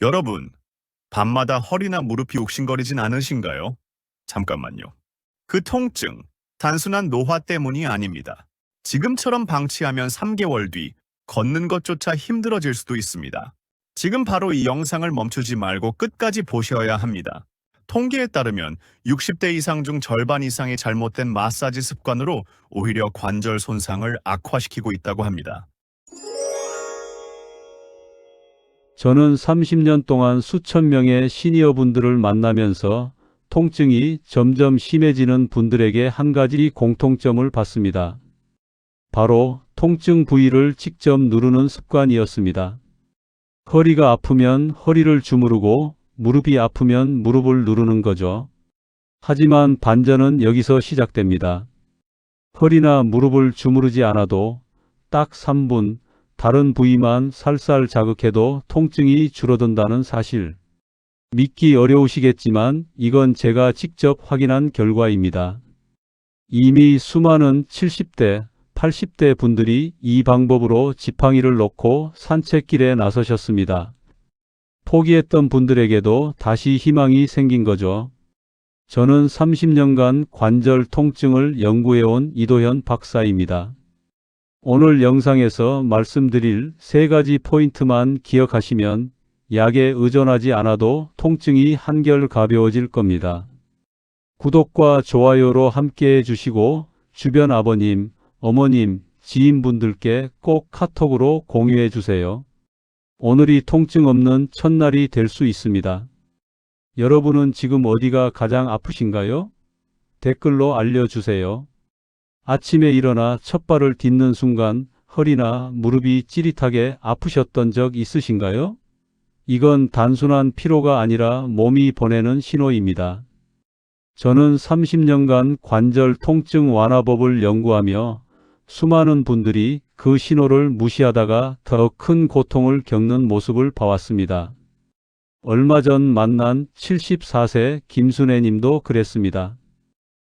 여러분, 밤마다 허리나 무릎이 욱신거리진 않으신가요? 잠깐만요. 그 통증, 단순한 노화 때문이 아닙니다. 지금처럼 방치하면 3개월 뒤 걷는 것조차 힘들어질 수도 있습니다. 지금 바로 이 영상을 멈추지 말고 끝까지 보셔야 합니다. 통계에 따르면 60대 이상 중 절반 이상의 잘못된 마사지 습관으로 오히려 관절 손상을 악화시키고 있다고 합니다. 저는 30년 동안 수천 명의 시니어 분들을 만나면서 통증이 점점 심해지는 분들에게 한 가지 공통점을 봤습니다. 바로 통증 부위를 직접 누르는 습관이었습니다. 허리가 아프면 허리를 주무르고 무릎이 아프면 무릎을 누르는 거죠. 하지만 반전은 여기서 시작됩니다. 허리나 무릎을 주무르지 않아도 딱 3분 다른 부위만 살살 자극해도 통증이 줄어든다는 사실. 믿기 어려우시겠지만 이건 제가 직접 확인한 결과입니다. 이미 수많은 70대, 80대 분들이 이 방법으로 지팡이를 놓고 산책길에 나서셨습니다. 포기했던 분들에게도 다시 희망이 생긴 거죠. 저는 30년간 관절 통증을 연구해온 이도현 박사입니다. 오늘 영상에서 말씀드릴 세 가지 포인트만 기억하시면 약에 의존하지 않아도 통증이 한결 가벼워질 겁니다. 구독과 좋아요로 함께 해 주시고 주변 아버님, 어머님, 지인분들께 꼭 카톡으로 공유해 주세요. 오늘이 통증 없는 첫날이 될 수 있습니다. 여러분은 지금 어디가 가장 아프신가요? 댓글로 알려주세요. 아침에 일어나 첫 발을 딛는 순간 허리나 무릎이 찌릿하게 아프셨던 적 있으신가요? 이건 단순한 피로가 아니라 몸이 보내는 신호입니다. 저는 30년간 관절 통증 완화법을 연구하며 수많은 분들이 그 신호를 무시하다가 더 큰 고통을 겪는 모습을 봐왔습니다. 얼마 전 만난 74세 김순애 님도 그랬습니다.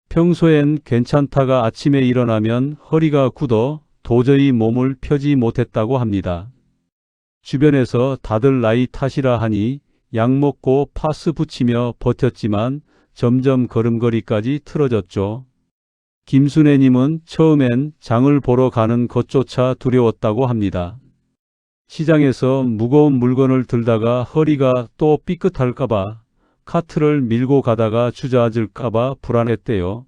평소엔 괜찮다가 아침에 일어나면 허리가 굳어 도저히 몸을 펴지 못했다고 합니다. 주변에서 다들 나이 탓이라 하니 약 먹고 파스 붙이며 버텼지만 점점 걸음걸이까지 틀어졌죠. 김순애님은 처음엔 장을 보러 가는 것조차 두려웠다고 합니다. 시장에서 무거운 물건을 들다가 허리가 또 삐끗할까봐 카트를 밀고 가다가 주저앉을까봐 불안했대요.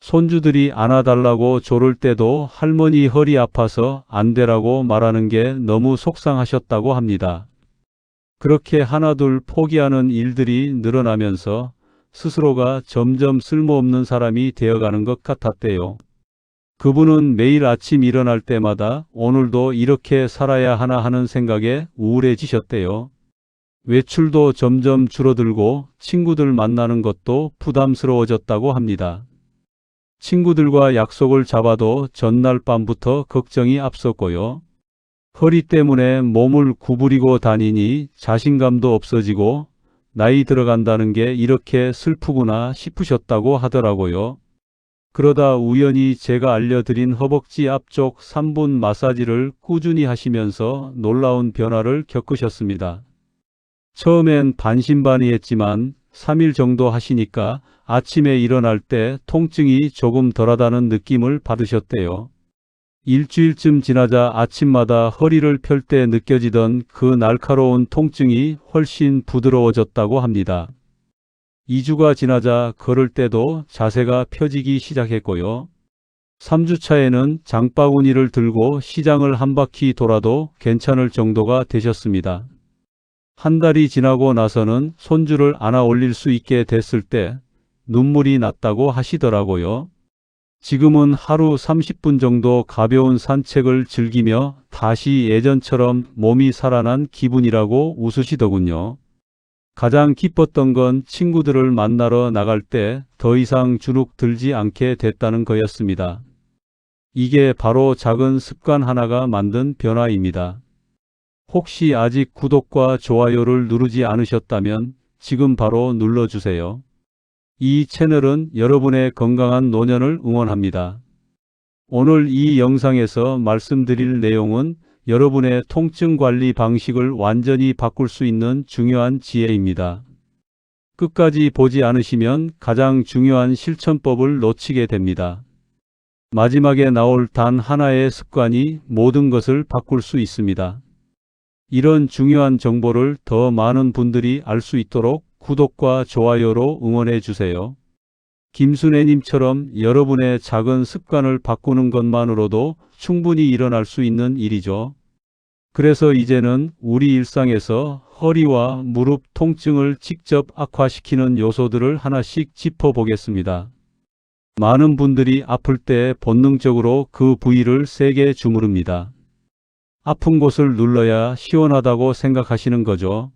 손주들이 안아달라고 조를 때도 할머니 허리 아파서 안 되라고 말하는 게 너무 속상하셨다고 합니다. 그렇게 하나둘 포기하는 일들이 늘어나면서 스스로가 점점 쓸모없는 사람이 되어가는 것 같았대요. 그분은 매일 아침 일어날 때마다 오늘도 이렇게 살아야 하나 하는 생각에 우울해지셨대요. 외출도 점점 줄어들고 친구들 만나는 것도 부담스러워졌다고 합니다. 친구들과 약속을 잡아도 전날 밤부터 걱정이 앞섰고요. 허리 때문에 몸을 구부리고 다니니 자신감도 없어지고 나이 들어간다는 게 이렇게 슬프구나 싶으셨다고 하더라고요. 그러다 우연히 제가 알려드린 허벅지 앞쪽 3분 마사지를 꾸준히 하시면서 놀라운 변화를 겪으셨습니다. 처음엔 반신반의했지만 3일 정도 하시니까 아침에 일어날 때 통증이 조금 덜하다는 느낌을 받으셨대요. 일주일쯤 지나자 아침마다 허리를 펼 때 느껴지던 그 날카로운 통증이 훨씬 부드러워졌다고 합니다. 2주가 지나자 걸을 때도 자세가 펴지기 시작했고요. 3주 차에는 장바구니를 들고 시장을 한 바퀴 돌아도 괜찮을 정도가 되셨습니다. 한 달이 지나고 나서는 손주를 안아 올릴 수 있게 됐을 때 눈물이 났다고 하시더라고요. 지금은 하루 30분 정도 가벼운 산책을 즐기며 다시 예전처럼 몸이 살아난 기분이라고 웃으시더군요. 가장 기뻤던 건 친구들을 만나러 나갈 때 더 이상 주눅 들지 않게 됐다는 거였습니다. 이게 바로 작은 습관 하나가 만든 변화입니다. 혹시 아직 구독과 좋아요를 누르지 않으셨다면 지금 바로 눌러주세요. 이 채널은 여러분의 건강한 노년을 응원합니다. 오늘 이 영상에서 말씀드릴 내용은 여러분의 통증 관리 방식을 완전히 바꿀 수 있는 중요한 지혜입니다. 끝까지 보지 않으시면 가장 중요한 실천법을 놓치게 됩니다. 마지막에 나올 단 하나의 습관이 모든 것을 바꿀 수 있습니다. 이런 중요한 정보를 더 많은 분들이 알 수 있도록 구독과 좋아요로 응원해 주세요. 김순애님처럼 여러분의 작은 습관을 바꾸는 것만으로도 충분히 일어날 수 있는 일이죠. 그래서 이제는 우리 일상에서 허리와 무릎 통증을 직접 악화시키는 요소들을 하나씩 짚어보겠습니다. 많은 분들이 아플 때 본능적으로 그 부위를 세게 주무릅니다. 아픈 곳을 눌러야 시원하다고 생각하시는 거죠.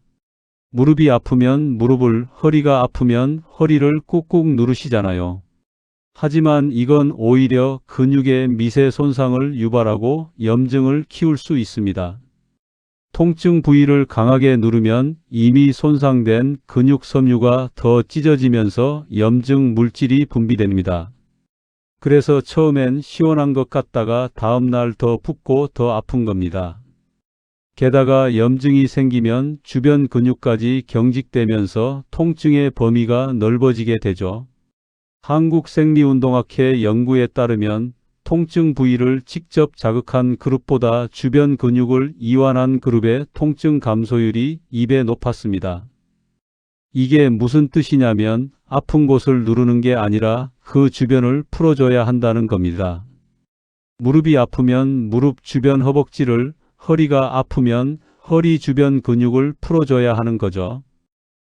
무릎이 아프면 무릎을, 허리가 아프면 허리를 꾹꾹 누르시잖아요. 하지만 이건 오히려 근육의 미세 손상을 유발하고 염증을 키울 수 있습니다. 통증 부위를 강하게 누르면 이미 손상된 근육 섬유가 더 찢어지면서 염증 물질이 분비됩니다. 그래서 처음엔 시원한 것 같다가 다음날 더 붓고 더 아픈 겁니다. 게다가 염증이 생기면 주변 근육까지 경직되면서 통증의 범위가 넓어지게 되죠. 한국생리운동학회 연구에 따르면 통증 부위를 직접 자극한 그룹보다 주변 근육을 이완한 그룹의 통증 감소율이 2배 높았습니다. 이게 무슨 뜻이냐면 아픈 곳을 누르는 게 아니라 그 주변을 풀어줘야 한다는 겁니다. 무릎이 아프면 무릎 주변 허벅지를, 허리가 아프면 허리 주변 근육을 풀어줘야 하는 거죠.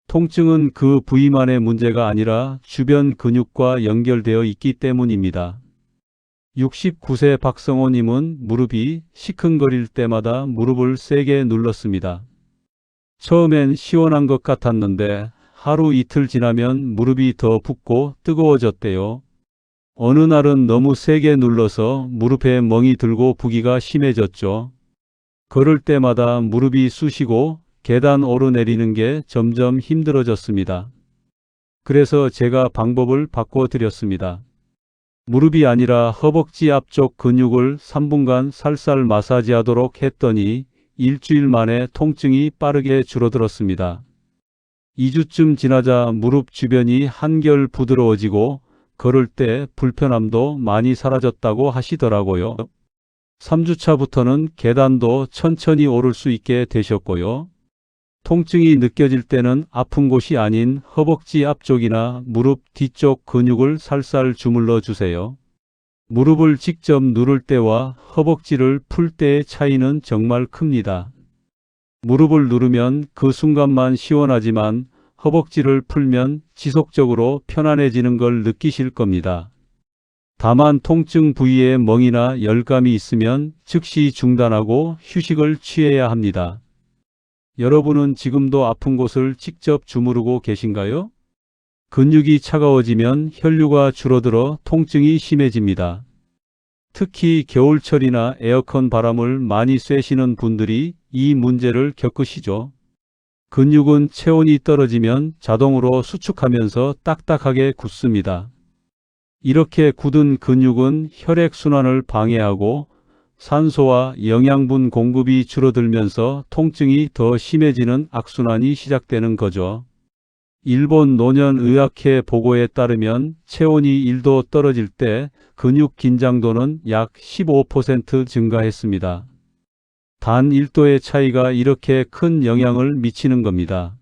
통증은 그 부위만의 문제가 아니라 주변 근육과 연결되어 있기 때문입니다. 69세 박성호님은 무릎이 시큰거릴 때마다 무릎을 세게 눌렀습니다. 처음엔 시원한 것 같았는데 하루 이틀 지나면 무릎이 더 붓고 뜨거워졌대요. 어느 날은 너무 세게 눌러서 무릎에 멍이 들고 부기가 심해졌죠. 걸을 때마다 무릎이 쑤시고 계단 오르내리는 게 점점 힘들어졌습니다. 그래서 제가 방법을 바꿔드렸습니다. 무릎이 아니라 허벅지 앞쪽 근육을 3분간 살살 마사지하도록 했더니 일주일 만에 통증이 빠르게 줄어들었습니다. 2주쯤 지나자 무릎 주변이 한결 부드러워지고 걸을 때 불편함도 많이 사라졌다고 하시더라고요. 3주차부터는 계단도 천천히 오를 수 있게 되셨고요. 통증이 느껴질 때는 아픈 곳이 아닌 허벅지 앞쪽이나 무릎 뒤쪽 근육을 살살 주물러 주세요. 무릎을 직접 누를 때와 허벅지를 풀 때의 차이는 정말 큽니다. 무릎을 누르면 그 순간만 시원하지만 허벅지를 풀면 지속적으로 편안해지는 걸 느끼실 겁니다. 다만 통증 부위에 멍이나 열감이 있으면 즉시 중단하고 휴식을 취해야 합니다. 여러분은 지금도 아픈 곳을 직접 주무르고 계신가요? 근육이 차가워지면 혈류가 줄어들어 통증이 심해집니다. 특히 겨울철이나 에어컨 바람을 많이 쐬시는 분들이 이 문제를 겪으시죠. 근육은 체온이 떨어지면 자동으로 수축하면서 딱딱하게 굳습니다. 이렇게 굳은 근육은 혈액순환을 방해하고 산소와 영양분 공급이 줄어들면서 통증이 더 심해지는 악순환이 시작되는 거죠. 일본 노년의학회 보고에 따르면 체온이 1도 떨어질 때 근육 긴장도는 약 15% 증가했습니다. 단 1도의 차이가 이렇게 큰 영향을 미치는 겁니다.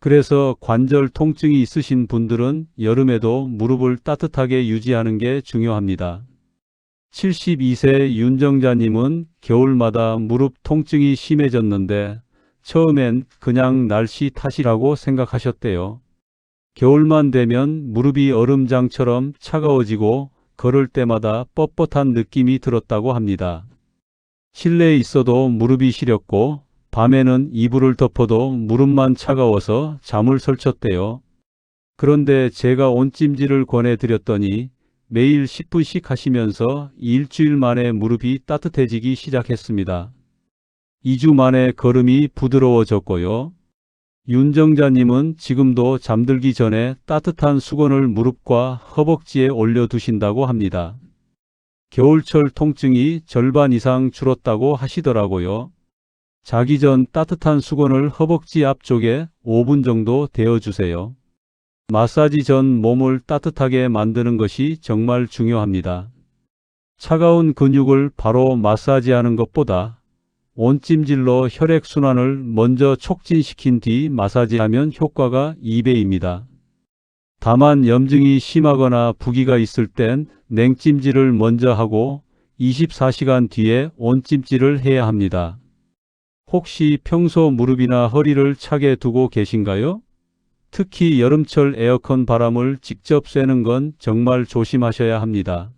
그래서 관절 통증이 있으신 분들은 여름에도 무릎을 따뜻하게 유지하는 게 중요합니다. 72세 윤정자님은 겨울마다 무릎 통증이 심해졌는데 처음엔 그냥 날씨 탓이라고 생각하셨대요. 겨울만 되면 무릎이 얼음장처럼 차가워지고 걸을 때마다 뻣뻣한 느낌이 들었다고 합니다. 실내에 있어도 무릎이 시렸고 밤에는 이불을 덮어도 무릎만 차가워서 잠을 설쳤대요. 그런데 제가 온찜질을 권해드렸더니 매일 10분씩 하시면서 일주일 만에 무릎이 따뜻해지기 시작했습니다. 2주 만에 걸음이 부드러워졌고요. 윤정자님은 지금도 잠들기 전에 따뜻한 수건을 무릎과 허벅지에 올려두신다고 합니다. 겨울철 통증이 절반 이상 줄었다고 하시더라고요. 자기 전 따뜻한 수건을 허벅지 앞쪽에 5분 정도 데워주세요. 마사지 전 몸을 따뜻하게 만드는 것이 정말 중요합니다. 차가운 근육을 바로 마사지하는 것보다 온찜질로 혈액순환을 먼저 촉진시킨 뒤 마사지하면 효과가 2배입니다. 다만 염증이 심하거나 부기가 있을 땐 냉찜질을 먼저 하고 24시간 뒤에 온찜질을 해야 합니다. 혹시 평소 무릎이나 허리를 차게 두고 계신가요? 특히 여름철 에어컨 바람을 직접 쐬는 건 정말 조심하셔야 합니다.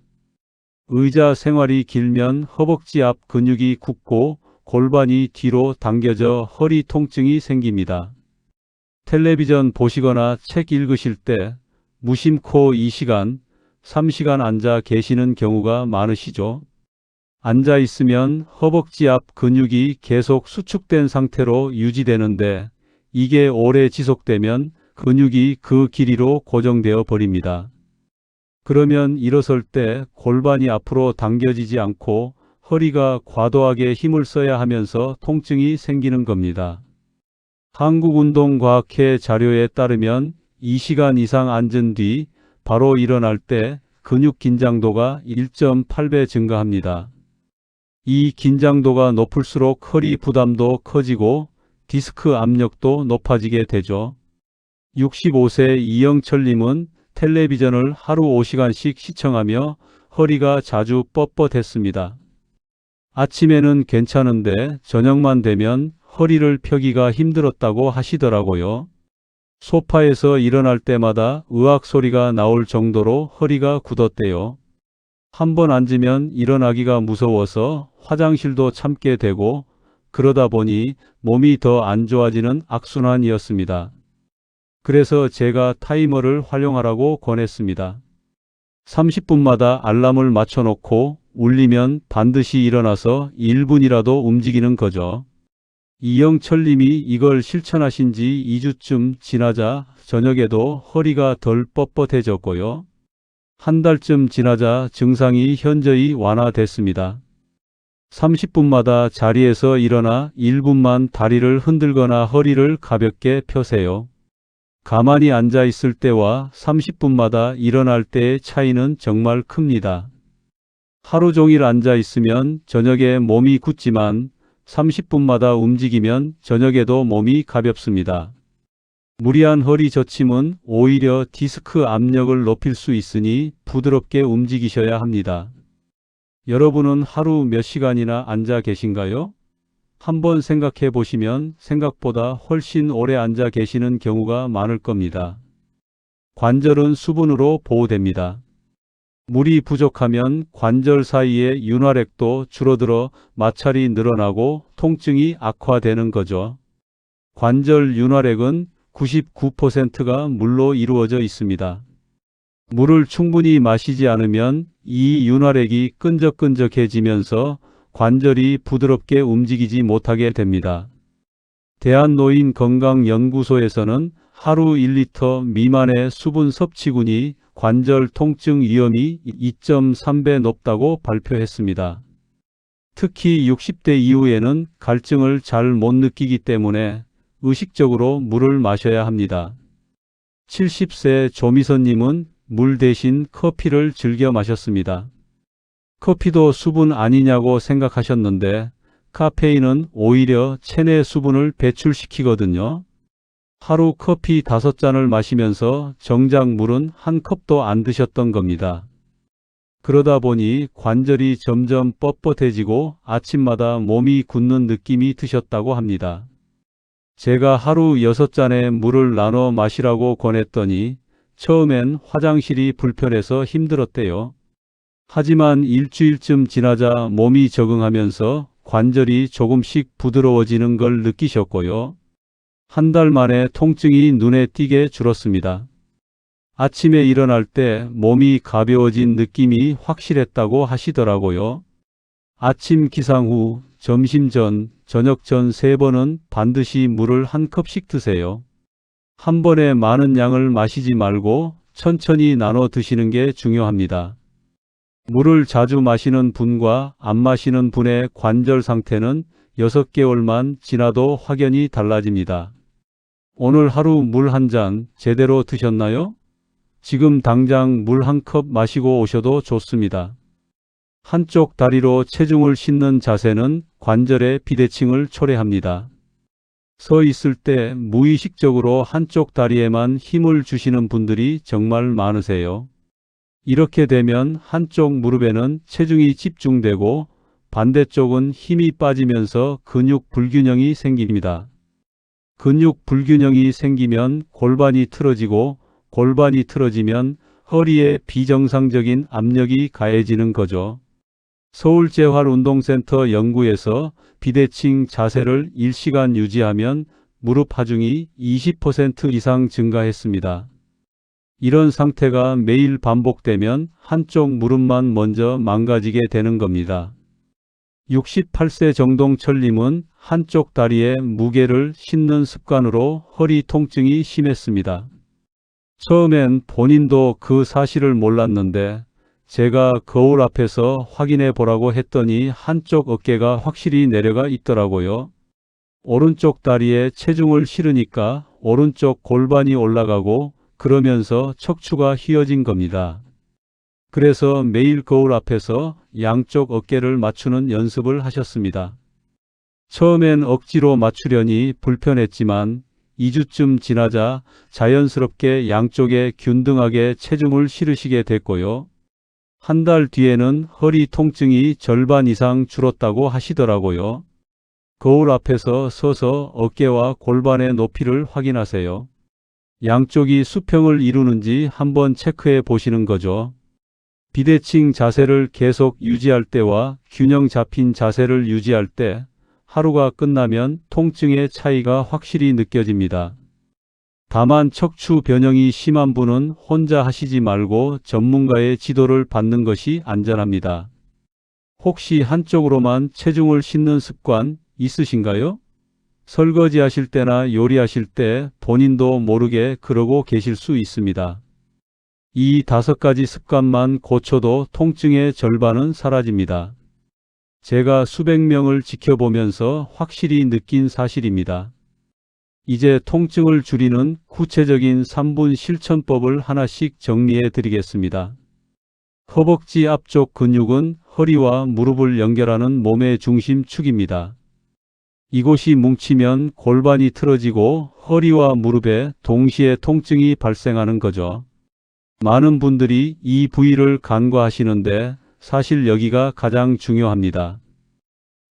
의자 생활이 길면 허벅지 앞 근육이 굳고 골반이 뒤로 당겨져 허리 통증이 생깁니다. 텔레비전 보시거나 책 읽으실 때 무심코 2시간, 3시간 앉아 계시는 경우가 많으시죠? 앉아 있으면 허벅지 앞 근육이 계속 수축된 상태로 유지되는데 이게 오래 지속되면 근육이 그 길이로 고정되어 버립니다. 그러면 일어설 때 골반이 앞으로 당겨지지 않고 허리가 과도하게 힘을 써야 하면서 통증이 생기는 겁니다. 한국운동과학회 자료에 따르면 2시간 이상 앉은 뒤 바로 일어날 때 근육 긴장도가 1.8배 증가합니다. 이 긴장도가 높을수록 허리 부담도 커지고 디스크 압력도 높아지게 되죠. 65세 이영철님은 텔레비전을 하루 5시간씩 시청하며 허리가 자주 뻣뻣했습니다. 아침에는 괜찮은데 저녁만 되면 허리를 펴기가 힘들었다고 하시더라고요. 소파에서 일어날 때마다 의악 소리가 나올 정도로 허리가 굳었대요. 한번 앉으면 일어나기가 무서워서 화장실도 참게 되고 그러다 보니 몸이 더 안 좋아지는 악순환이었습니다. 그래서 제가 타이머를 활용하라고 권했습니다. 30분마다 알람을 맞춰놓고 울리면 반드시 일어나서 1분이라도 움직이는 거죠. 이영철 님이 이걸 실천하신 지 2주쯤 지나자 저녁에도 허리가 덜 뻣뻣해졌고요. 한 달쯤 지나자 증상이 현저히 완화됐습니다. 30분마다 자리에서 일어나 1분만 다리를 흔들거나 허리를 가볍게 펴세요. 가만히 앉아 있을 때와 30분마다 일어날 때의 차이는 정말 큽니다. 하루 종일 앉아 있으면 저녁에 몸이 굳지만 30분마다 움직이면 저녁에도 몸이 가볍습니다. 무리한 허리 젖힘은 오히려 디스크 압력을 높일 수 있으니 부드럽게 움직이셔야 합니다. 여러분은 하루 몇 시간이나 앉아 계신가요? 한번 생각해 보시면 생각보다 훨씬 오래 앉아 계시는 경우가 많을 겁니다. 관절은 수분으로 보호됩니다. 물이 부족하면 관절 사이의 윤활액도 줄어들어 마찰이 늘어나고 통증이 악화되는 거죠. 관절 윤활액은 99%가 물로 이루어져 있습니다. 물을 충분히 마시지 않으면 이 윤활액이 끈적끈적해지면서 관절이 부드럽게 움직이지 못하게 됩니다. 대한노인건강연구소에서는 하루 1리터 미만의 수분 섭취군이 관절 통증 위험이 2.3배 높다고 발표했습니다. 특히 60대 이후에는 갈증을 잘 못 느끼기 때문에 의식적으로 물을 마셔야 합니다. 70세 조미선님은 물 대신 커피를 즐겨 마셨습니다. 커피도 수분 아니냐고 생각하셨는데 카페인은 오히려 체내 수분을 배출시키거든요. 하루 커피 다섯 잔을 마시면서 정작 물은 한 컵도 안 드셨던 겁니다. 그러다 보니 관절이 점점 뻣뻣해지고 아침마다 몸이 굳는 느낌이 드셨다고 합니다. 제가 하루 여섯 잔의 물을 나눠 마시라고 권했더니 처음엔 화장실이 불편해서 힘들었대요. 하지만 일주일쯤 지나자 몸이 적응하면서 관절이 조금씩 부드러워지는 걸 느끼셨고요. 한 달 만에 통증이 눈에 띄게 줄었습니다. 아침에 일어날 때 몸이 가벼워진 느낌이 확실했다고 하시더라고요. 아침 기상 후, 점심 전, 저녁 전세 번은 반드시 물을 한 컵씩 드세요. 한 번에 많은 양을 마시지 말고 천천히 나눠 드시는 게 중요합니다. 물을 자주 마시는 분과 안 마시는 분의 관절 상태는 6개월만 지나도 확연히 달라집니다. 오늘 하루 물 한 잔 제대로 드셨나요? 지금 당장 물 한 컵 마시고 오셔도 좋습니다. 한쪽 다리로 체중을 싣는 자세는 관절의 비대칭을 초래합니다. 서 있을 때 무의식적으로 한쪽 다리에만 힘을 주시는 분들이 정말 많으세요. 이렇게 되면 한쪽 무릎에는 체중이 집중되고 반대쪽은 힘이 빠지면서 근육 불균형이 생깁니다. 근육 불균형이 생기면 골반이 틀어지고 골반이 틀어지면 허리에 비정상적인 압력이 가해지는 거죠. 서울재활운동센터 연구에서 비대칭 자세를 1시간 유지하면 무릎 하중이 20% 이상 증가했습니다. 이런 상태가 매일 반복되면 한쪽 무릎만 먼저 망가지게 되는 겁니다. 68세 정동철님은 한쪽 다리에 무게를 싣는 습관으로 허리 통증이 심했습니다. 처음엔 본인도 그 사실을 몰랐는데 제가 거울 앞에서 확인해 보라고 했더니 한쪽 어깨가 확실히 내려가 있더라고요. 오른쪽 다리에 체중을 실으니까 오른쪽 골반이 올라가고 그러면서 척추가 휘어진 겁니다. 그래서 매일 거울 앞에서 양쪽 어깨를 맞추는 연습을 하셨습니다. 처음엔 억지로 맞추려니 불편했지만 2주쯤 지나자 자연스럽게 양쪽에 균등하게 체중을 실으시게 됐고요. 한 달 뒤에는 허리 통증이 절반 이상 줄었다고 하시더라고요. 거울 앞에서 서서 어깨와 골반의 높이를 확인하세요. 양쪽이 수평을 이루는지 한번 체크해 보시는 거죠. 비대칭 자세를 계속 유지할 때와 균형 잡힌 자세를 유지할 때 하루가 끝나면 통증의 차이가 확실히 느껴집니다. 다만 척추 변형이 심한 분은 혼자 하시지 말고 전문가의 지도를 받는 것이 안전합니다. 혹시 한쪽으로만 체중을 싣는 습관 있으신가요? 설거지 하실 때나 요리하실 때 본인도 모르게 그러고 계실 수 있습니다. 이 다섯 가지 습관만 고쳐도 통증의 절반은 사라집니다. 제가 수백 명을 지켜보면서 확실히 느낀 사실입니다. 이제 통증을 줄이는 구체적인 3분 실천법을 하나씩 정리해 드리겠습니다. 허벅지 앞쪽 근육은 허리와 무릎을 연결하는 몸의 중심축입니다. 이곳이 뭉치면 골반이 틀어지고 허리와 무릎에 동시에 통증이 발생하는 거죠. 많은 분들이 이 부위를 간과하시는데 사실 여기가 가장 중요합니다.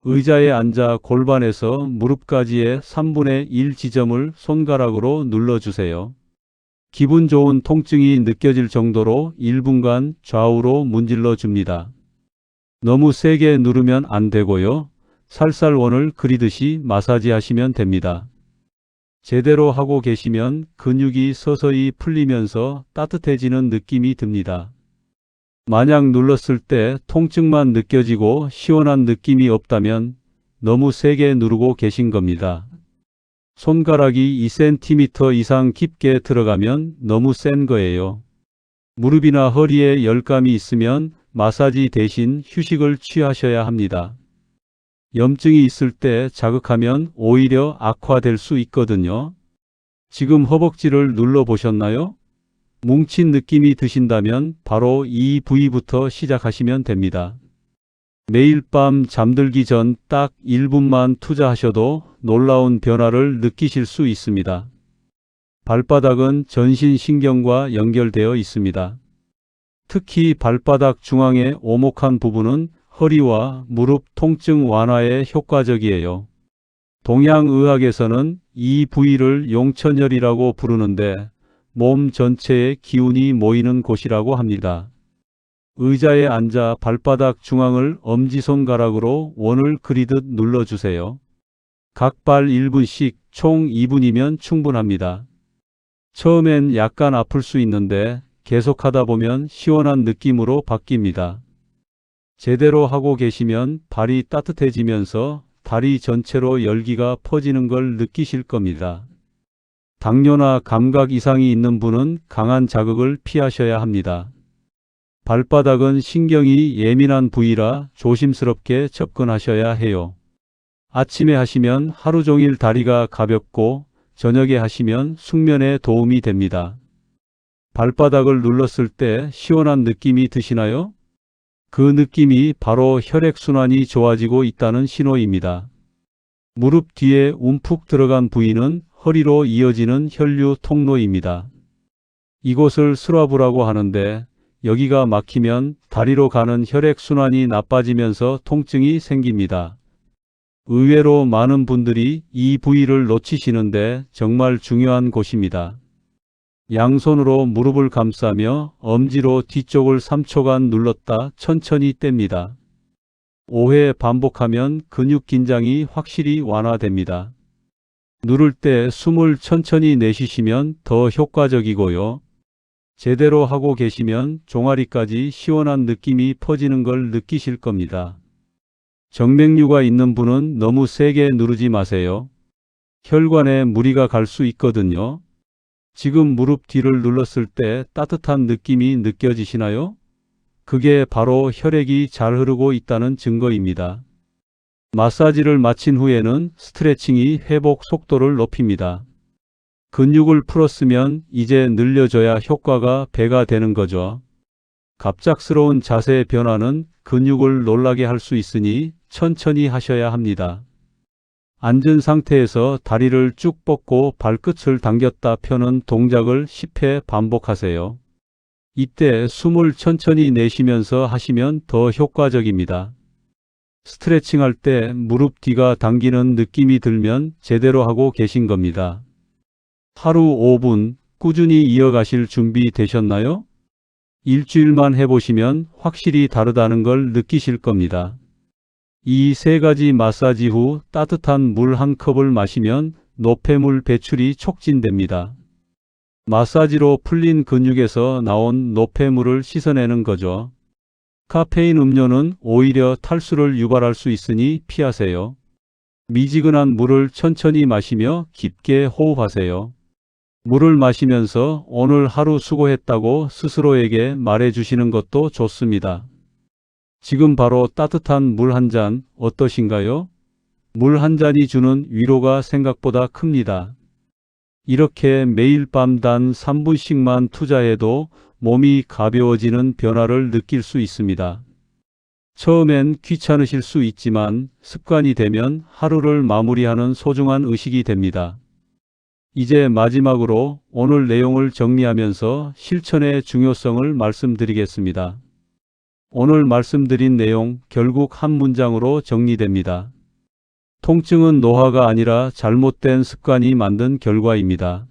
의자에 앉아 골반에서 무릎까지의 3분의 1 지점을 손가락으로 눌러주세요. 기분 좋은 통증이 느껴질 정도로 1분간 좌우로 문질러 줍니다. 너무 세게 누르면 안 되고요. 살살 원을 그리듯이 마사지 하시면 됩니다. 제대로 하고 계시면 근육이 서서히 풀리면서 따뜻해지는 느낌이 듭니다. 만약 눌렀을 때 통증만 느껴지고 시원한 느낌이 없다면 너무 세게 누르고 계신 겁니다. 손가락이 2cm 이상 깊게 들어가면 너무 센 거예요. 무릎이나 허리에 열감이 있으면 마사지 대신 휴식을 취하셔야 합니다. 염증이 있을 때 자극하면 오히려 악화될 수 있거든요. 지금 허벅지를 눌러 보셨나요? 뭉친 느낌이 드신다면 바로 이 부위부터 시작하시면 됩니다. 매일 밤 잠들기 전 딱 1분만 투자하셔도 놀라운 변화를 느끼실 수 있습니다. 발바닥은 전신 신경과 연결되어 있습니다. 특히 발바닥 중앙의 오목한 부분은 허리와 무릎 통증 완화에 효과적이에요. 동양의학에서는 이 부위를 용천혈이라고 부르는데 몸 전체에 기운이 모이는 곳이라고 합니다. 의자에 앉아 발바닥 중앙을 엄지손가락으로 원을 그리듯 눌러주세요. 각 발 1분씩 총 2분이면 충분합니다. 처음엔 약간 아플 수 있는데 계속하다 보면 시원한 느낌으로 바뀝니다. 제대로 하고 계시면 발이 따뜻해지면서 다리 전체로 열기가 퍼지는 걸 느끼실 겁니다. 당뇨나 감각 이상이 있는 분은 강한 자극을 피하셔야 합니다. 발바닥은 신경이 예민한 부위라 조심스럽게 접근하셔야 해요. 아침에 하시면 하루 종일 다리가 가볍고 저녁에 하시면 숙면에 도움이 됩니다. 발바닥을 눌렀을 때 시원한 느낌이 드시나요? 그 느낌이 바로 혈액순환이 좋아지고 있다는 신호입니다. 무릎 뒤에 움푹 들어간 부위는 허리로 이어지는 혈류 통로입니다. 이곳을 스라브라고 하는데 여기가 막히면 다리로 가는 혈액순환이 나빠지면서 통증이 생깁니다. 의외로 많은 분들이 이 부위를 놓치시는데 정말 중요한 곳입니다. 양손으로 무릎을 감싸며 엄지로 뒤쪽을 3초간 눌렀다 천천히 뗍니다. 5회 반복하면 근육 긴장이 확실히 완화됩니다. 누를 때 숨을 천천히 내쉬시면 더 효과적이고요. 제대로 하고 계시면 종아리까지 시원한 느낌이 퍼지는 걸 느끼실 겁니다. 정맥류가 있는 분은 너무 세게 누르지 마세요. 혈관에 무리가 갈 수 있거든요. 지금 무릎 뒤를 눌렀을 때 따뜻한 느낌이 느껴지시나요? 그게 바로 혈액이 잘 흐르고 있다는 증거입니다. 마사지를 마친 후에는 스트레칭이 회복 속도를 높입니다. 근육을 풀었으면 이제 늘려줘야 효과가 배가 되는 거죠. 갑작스러운 자세 변화는 근육을 놀라게 할 수 있으니 천천히 하셔야 합니다. 앉은 상태에서 다리를 쭉 뻗고 발끝을 당겼다 펴는 동작을 10회 반복하세요. 이때 숨을 천천히 내쉬면서 하시면 더 효과적입니다. 스트레칭 할 때 무릎 뒤가 당기는 느낌이 들면 제대로 하고 계신 겁니다. 하루 5분 꾸준히 이어가실 준비 되셨나요? 일주일만 해보시면 확실히 다르다는 걸 느끼실 겁니다. 이 세 가지 마사지 후 따뜻한 물 한 컵을 마시면 노폐물 배출이 촉진됩니다. 마사지로 풀린 근육에서 나온 노폐물을 씻어내는 거죠. 카페인 음료는 오히려 탈수를 유발할 수 있으니 피하세요. 미지근한 물을 천천히 마시며 깊게 호흡하세요. 물을 마시면서 오늘 하루 수고했다고 스스로에게 말해주시는 것도 좋습니다. 지금 바로 따뜻한 물 한 잔 어떠신가요? 물 한 잔이 주는 위로가 생각보다 큽니다. 이렇게 매일 밤 단 3분씩만 투자해도 몸이 가벼워지는 변화를 느낄 수 있습니다. 처음엔 귀찮으실 수 있지만 습관이 되면 하루를 마무리하는 소중한 의식이 됩니다. 이제 마지막으로 오늘 내용을 정리하면서 실천의 중요성을 말씀드리겠습니다. 오늘 말씀드린 내용 결국 한 문장으로 정리됩니다. 통증은 노화가 아니라 잘못된 습관이 만든 결과입니다.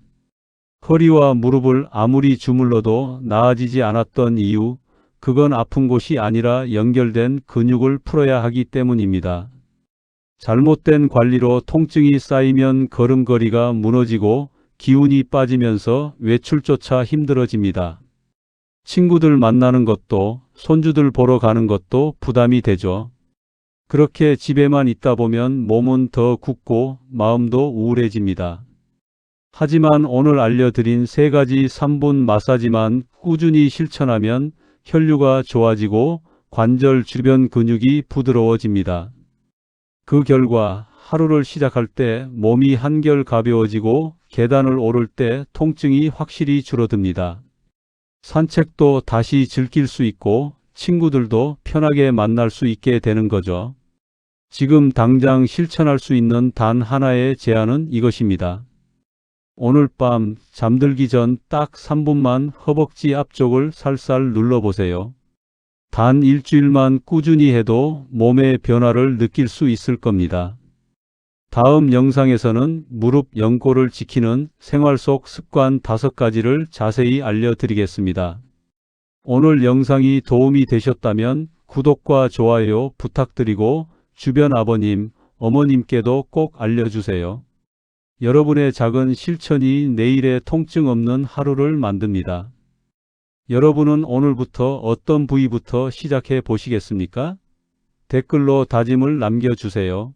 허리와 무릎을 아무리 주물러도 나아지지 않았던 이유, 그건 아픈 곳이 아니라 연결된 근육을 풀어야 하기 때문입니다. 잘못된 관리로 통증이 쌓이면 걸음걸이가 무너지고 기운이 빠지면서 외출조차 힘들어집니다. 친구들 만나는 것도 손주들 보러 가는 것도 부담이 되죠. 그렇게 집에만 있다 보면 몸은 더 굳고 마음도 우울해집니다. 하지만 오늘 알려드린 세 가지 3분 마사지만 꾸준히 실천하면 혈류가 좋아지고 관절 주변 근육이 부드러워집니다. 그 결과 하루를 시작할 때 몸이 한결 가벼워지고 계단을 오를 때 통증이 확실히 줄어듭니다. 산책도 다시 즐길 수 있고 친구들도 편하게 만날 수 있게 되는 거죠. 지금 당장 실천할 수 있는 단 하나의 제안은 이것입니다. 오늘 밤 잠들기 전 딱 3분만 허벅지 앞쪽을 살살 눌러보세요. 단 일주일만 꾸준히 해도 몸의 변화를 느낄 수 있을 겁니다. 다음 영상에서는 무릎 연골을 지키는 생활 속 습관 5가지를 자세히 알려드리겠습니다. 오늘 영상이 도움이 되셨다면 구독과 좋아요 부탁드리고 주변 아버님, 어머님께도 꼭 알려주세요. 여러분의 작은 실천이 내일의 통증 없는 하루를 만듭니다. 여러분은 오늘부터 어떤 부위부터 시작해 보시겠습니까? 댓글로 다짐을 남겨주세요.